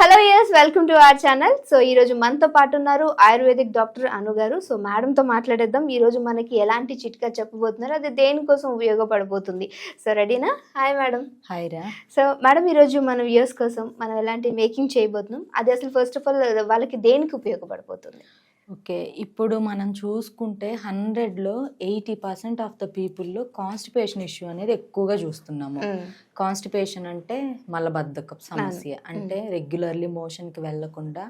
Hello yes welcome to our channel so ఈ రోజు మనతో పాటు ఉన్నారు ఆయుర్వేదిక్ డాక్టర్ అను గారు. సో మేడం తో మాట్లాడేద్దాం. ఈ రోజు మనకి ఎలాంటి చిట్కా చెప్పబోతున్నారు? అది దేనికోసం ఉపయోగపడబోతుంది? సో రెడీనా హాయ్ మేడం హాయ్ రా. సో మేడం ఈ రోజు మన వ్యూస్ కోసం మనం ఎలాంటి మేకింగ్ చేయబోతున్నాం? అది అసలు ఫస్ట్ ఆఫ్ ఆల్ వాళ్ళకి దేనికి ఉపయోగపడబోతుంది? ఓకే. ఇప్పుడు మనం చూసుకుంటే హండ్రెడ్లో ఎయిటీ పర్సెంట్ ఆఫ్ ద పీపుల్లో కాన్స్టిపేషన్ ఇష్యూ అనేది ఎక్కువగా చూస్తున్నాము. కాన్స్టిపేషన్ అంటే మలబద్ధకం సమస్య. అంటే రెగ్యులర్లీ మోషన్కి వెళ్ళకుండా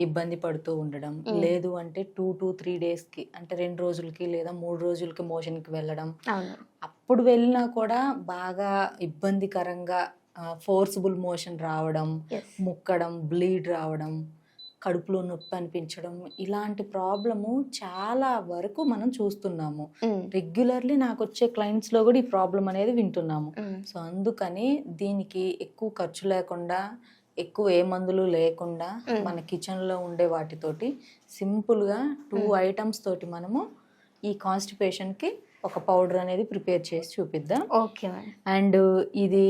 ఇబ్బంది పడుతూ ఉండడం. లేదు అంటే టూ టు త్రీ డేస్కి అంటే రెండు రోజులకి లేదా మూడు రోజులకి మోషన్కి వెళ్ళడం. అప్పుడు వెళ్ళినా కూడా బాగా ఇబ్బందికరంగా ఫోర్సిబుల్ మోషన్ రావడం ముక్కడం బ్లీడ్ రావడం కడుపులో నొప్పి అనిపించడం ఇలాంటి ప్రాబ్లము చాలా వరకు మనం చూస్తున్నాము. రెగ్యులర్లీ నాకు వచ్చే క్లయింట్స్లో కూడా ఈ ప్రాబ్లం అనేది వింటున్నాము. సో అందుకని దీనికి ఎక్కువ ఖర్చు లేకుండా ఎక్కువ ఏ మందులు లేకుండా. మన కిచెన్లో ఉండే వాటితోటి సింపుల్గా టూ. ఐటమ్స్ తోటి మనము ఈ కాన్స్టిపేషన్కి ఒక పౌడర్ అనేది ప్రిపేర్ చేసి చూపిద్దాం. ఓకే అండ్ ఇది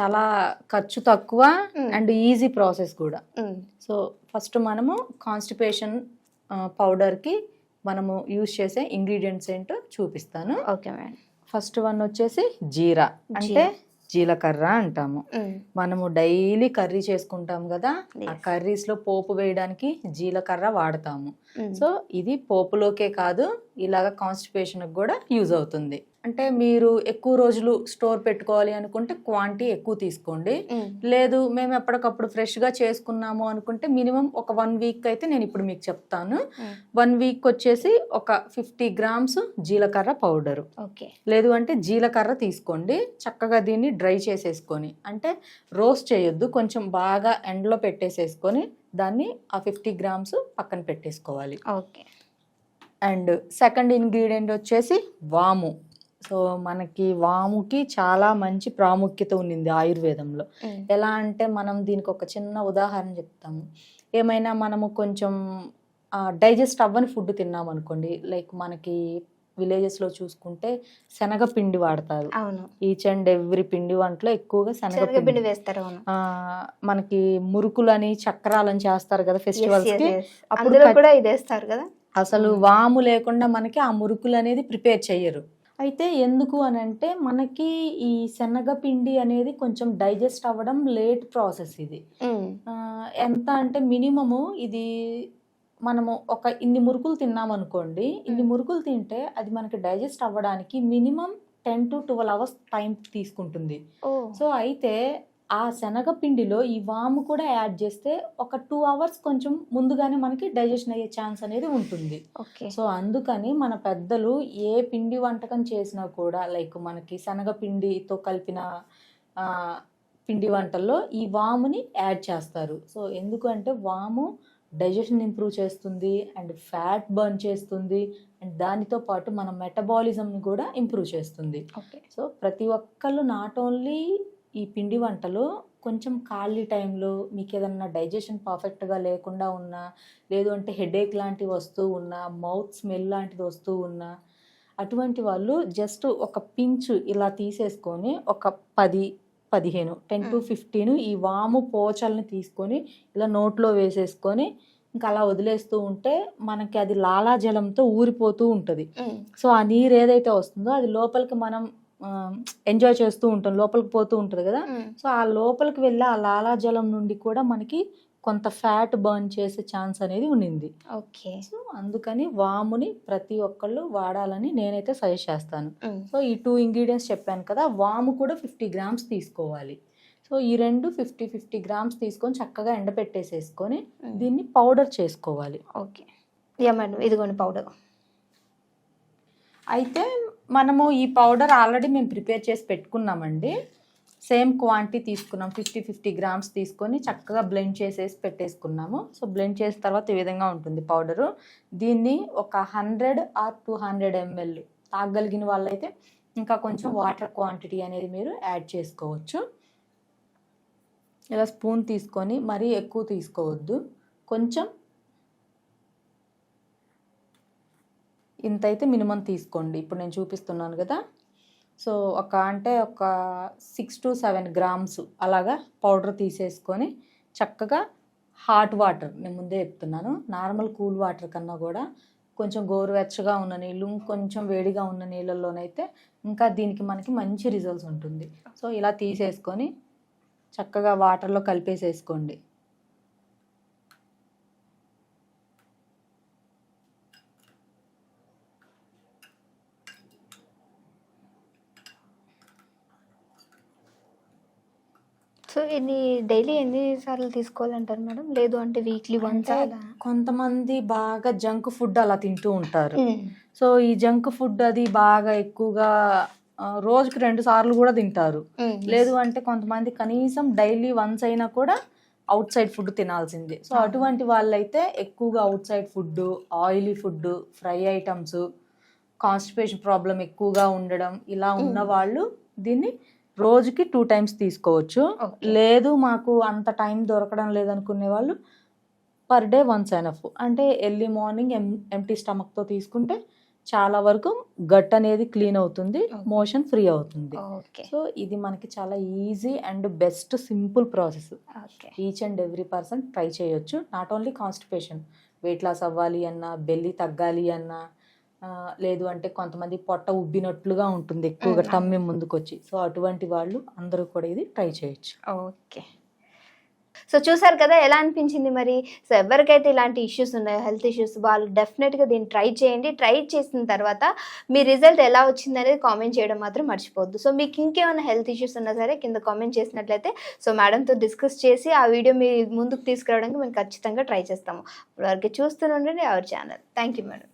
చాలా ఖర్చు తక్కువ. అండ్ ఈజీ ప్రాసెస్ కూడా. సో ఫస్ట్ మనము కాన్స్టిపేషన్ పౌడర్కి మనము యూజ్ చేసే ఇంగ్రీడియంట్స్ ఏంటో చూపిస్తాను. Okay madam. ఫస్ట్ వన్ వచ్చేసి జీరా. అంటే జీలకర్ర అంటాము. మనము డైలీ కర్రీ చేసుకుంటాం కదా ఆ Yes. కర్రీస్లో పోపు వేయడానికి జీలకర్ర వాడతాము. సో ఇది పోపులోకే కాదు ఇలాగ కాన్స్టిపేషన్కి కూడా యూజ్ అవుతుంది. అంటే మీరు ఎక్కువ రోజులు స్టోర్ పెట్టుకోవాలి అనుకుంటే క్వాంటిటీ ఎక్కువ తీసుకోండి. లేదు మేము ఎప్పటికప్పుడు ఫ్రెష్గా చేసుకున్నాము అనుకుంటే మినిమం ఒక వన్ వీక్ అయితే నేను ఇప్పుడు మీకు చెప్తాను. వన్ వీక్ వచ్చేసి ఒక ఫిఫ్టీ గ్రామ్స్ జీలకర్ర పౌడరు ఓకే. లేదు అంటే జీలకర్ర తీసుకోండి. చక్కగా దీన్ని డ్రై చేసేసుకొని అంటే రోస్ట్ చేయొద్దు కొంచెం బాగా ఎండలో పెట్టేసేసుకొని దాన్ని ఆ ఫిఫ్టీ గ్రామ్స్ పక్కన పెట్టేసుకోవాలి. ఓకే. అండ్ సెకండ్ ఇంగ్రీడియంట్ వచ్చేసి వాము. సో మనకి వాముకి చాలా మంచి ప్రాముఖ్యత ఉన్నింది ఆయుర్వేదంలో. ఎలా అంటే మనం దీనికి ఒక చిన్న ఉదాహరణ చెప్తాము. ఏమైనా మనము కొంచెం డైజెస్ట్ అవ్వని ఫుడ్ తిన్నాం అనుకోండి లైక్ మనకి విలేజెస్లో చూసుకుంటే శనగపిండి వాడతారు. అవును. ఈచ్ అండ్ ఎవ్రీ పిండి వంటలో ఎక్కువగా శనగపిండి. వేస్తారు మనకి మురుకులని చక్రాలని చేస్తారు కదా ఫెస్టివల్స్. అప్పుడు కూడా ఇది వేస్తారు కదా? అసలు వాము లేకుండా మనకి ఆ మురుకులు అనేది ప్రిపేర్ చెయ్యరు. అయితే ఎందుకు అని అంటే మనకి ఈ శనగపిండి అనేది కొంచెం డైజెస్ట్ అవ్వడం లేట్ ప్రాసెస్ ఇది. ఎంత అంటే మినిమము ఇది మనము ఒక ఇన్ని మురుకులు తిన్నామనుకోండి ఇన్ని. మురుకులు తింటే అది మనకి డైజెస్ట్ అవ్వడానికి minimum ten to twelve hours time తీసుకుంటుంది. సో అయితే ఆ శనగపిండిలో ఈ వాము కూడా యాడ్ చేస్తే ఒక టూ అవర్స్ కొంచెం ముందుగానే మనకి డైజెషన్ అయ్యే ఛాన్స్ అనేది ఉంటుంది. ఓకే. సో అందుకని మన పెద్దలు ఏ పిండి వంటకం చేసినా కూడా లైక్ మనకి శనగపిండితో కలిపిన పిండి వంటల్లో ఈ వాముని యాడ్ చేస్తారు. సో ఎందుకంటే వాము డైజెషన్ ఇంప్రూవ్ చేస్తుంది అండ్ ఫ్యాట్ బర్న్ చేస్తుంది అండ్ దానితో పాటు మన మెటబాలిజంని కూడా ఇంప్రూవ్ చేస్తుంది. ఓకే. సో ప్రతి ఒక్కళ్ళు నాట్ ఓన్లీ ఈ పిండి వంటలు కొంచెం ఖాళీ టైంలో మీకు ఏదన్నా డైజెషన్ పర్ఫెక్ట్గా లేకుండా ఉన్నా లేదు అంటే హెడేక్ లాంటివి వస్తూ ఉన్నా మౌత్ స్మెల్ లాంటిది వస్తూ ఉన్నా అటువంటి వాళ్ళు జస్ట్ ఒక పించు ఇలా తీసేసుకొని ఒక పది పదిహేను టెన్ టు. ఫిఫ్టీన్ ఈ వాము పోచల్ని తీసుకొని ఇలా నోట్లో వేసేసుకొని ఇంకా అలా వదిలేస్తూ ఉంటే మనకి అది లాలాజలంతో ఊరిపోతూ ఉంటుంది సో ఆ నీరు ఏదైతే వస్తుందో అది లోపలికి మనం ఎంజాయ్ చేస్తూ ఉంటాం లోపలికి పోతూ ఉంటుంది కదా. సో ఆ లోపలికి వెళ్ళే ఆ లాలాజలం నుండి కూడా మనకి కొంత ఫ్యాట్ బర్న్ చేసే ఛాన్స్ అనేది ఉండింది. ఓకే. సో అందుకని వాముని ప్రతి ఒక్కళ్ళు వాడాలని నేనైతే సజెస్ట్ చేస్తాను. సో ఈ టూ ఇంగ్రీడియంట్స్ చెప్పాను కదా వాము కూడా ఫిఫ్టీ గ్రామ్స్ తీసుకోవాలి. సో ఈ రెండు ఫిఫ్టీ ఫిఫ్టీ గ్రామ్స్ తీసుకొని చక్కగా ఎండబెట్టేసేసుకొని దీన్ని పౌడర్ చేసుకోవాలి. ఓకే. యా మేడం ఇదిగోండి పౌడర్. అయితే మనము ఈ పౌడర్ ఆల్రెడీ మేము ప్రిపేర్ చేసి పెట్టుకున్నామండి. సేమ్ క్వాంటిటీ తీసుకున్నాం. ఫిఫ్టీ ఫిఫ్టీ గ్రామ్స్ తీసుకొని చక్కగా బ్లెండ్ చేసేసి పెట్టేసుకున్నాము. సో బ్లెండ్ చేసిన తర్వాత ఈ విధంగా ఉంటుంది పౌడరు దీన్ని ఒక hundred or two hundred ML తాగగలిగిన వాళ్ళైతే ఇంకా కొంచెం వాటర్ క్వాంటిటీ అనేది మీరు యాడ్ చేసుకోవచ్చు. ఇలా స్పూన్ తీసుకొని మరీ ఎక్కువ తీసుకోవద్దు. కొంచెం ఇంత అయితే మినిమం తీసుకోండి. ఇప్పుడు నేను చూపిస్తున్నాను కదా. సో ఒక అంటే ఒక సిక్స్ టు సెవెన్ గ్రామ్స్ అలాగా పౌడర్ తీసేసుకొని చక్కగా హాట్ వాటర్ నేను ముందే చెప్తున్నాను. నార్మల్ కూల్ వాటర్ కన్నా కూడా కొంచెం గోరువెచ్చగా ఉన్న నీళ్ళు కొంచెం వేడిగా ఉన్న నీళ్ళల్లోనైతే ఇంకా దీనికి మనకి మంచి రిజల్ట్స్ ఉంటుంది. సో ఇలా తీసేసుకొని చక్కగా వాటర్లో కలిపేసేసుకోండి. సో ఎన్ని డైలీ ఎన్ని సార్లు తీసుకోవాలంటారు మేడం? లేదు అంటే వీక్లీ వన్స్ కొంతమంది బాగా జంక్ ఫుడ్ అలా తింటూ ఉంటారు. సో ఈ జంక్ ఫుడ్ అది బాగా ఎక్కువగా రోజుకి రెండు సార్లు కూడా తింటారు. లేదు అంటే కొంతమంది కనీసం డైలీ వన్స్ అయినా కూడా అవుట్ సైడ్ ఫుడ్ తినాల్సిందే. సో. అటువంటి వాళ్ళైతే ఎక్కువగా outside food oily food fry items constipation problem ఎక్కువగా ఉండడం ఇలా ఉన్న. వాళ్ళు దీన్ని రోజుకి టూ టైమ్స్ తీసుకోవచ్చు. లేదు మాకు అంత టైం దొరకడం లేదనుకునే వాళ్ళు పర్ డే వన్స్ ఎనఫ్ అంటే ఎర్లీ మార్నింగ్ ఎం ఎంటీ స్టమక్తో తీసుకుంటే చాలా వరకు గట్ అనేది క్లీన్ అవుతుంది. మోషన్ ఫ్రీ అవుతుంది. సో ఇది మనకి చాలా easy and best simple process. Each and every person try చేయొచ్చు. Not only constipation. Weight loss అవ్వాలి అన్నా బెల్లి తగ్గాలి అన్నా లేదు అంటే కొంతమంది పొట్ట ఉబ్బినట్లుగా ఉంటుంది ఎక్కువగా. టమ్మి ముందుకొచ్చి. సో అటువంటి వాళ్ళు అందరూ కూడా ఇది ట్రై చేయొచ్చు. ఓకే. సో చూసారు కదా ఎలా అనిపించింది మరి? సో ఎవరికైతే ఇలాంటి ఇష్యూస్ ఉన్నాయో హెల్త్ ఇష్యూస్ వాళ్ళు డెఫినెట్గా దీన్ని ట్రై చేయండి. ట్రై చేసిన తర్వాత మీ రిజల్ట్ ఎలా వచ్చింది అనేది కామెంట్ చేయడం మాత్రం మర్చిపోవద్దు. సో మీకు ఇంకేమైనా హెల్త్ ఇష్యూస్ ఉన్నా సరే కింద కామెంట్ చేసినట్లయితే సో మేడంతో డిస్కస్ చేసి ఆ వీడియో మీ ముందుకు తీసుకురావడానికి మేము ఖచ్చితంగా ట్రై చేస్తాము. ఇప్పటివరకు చూస్తూనే ఉండండి our channel. Thank you madam.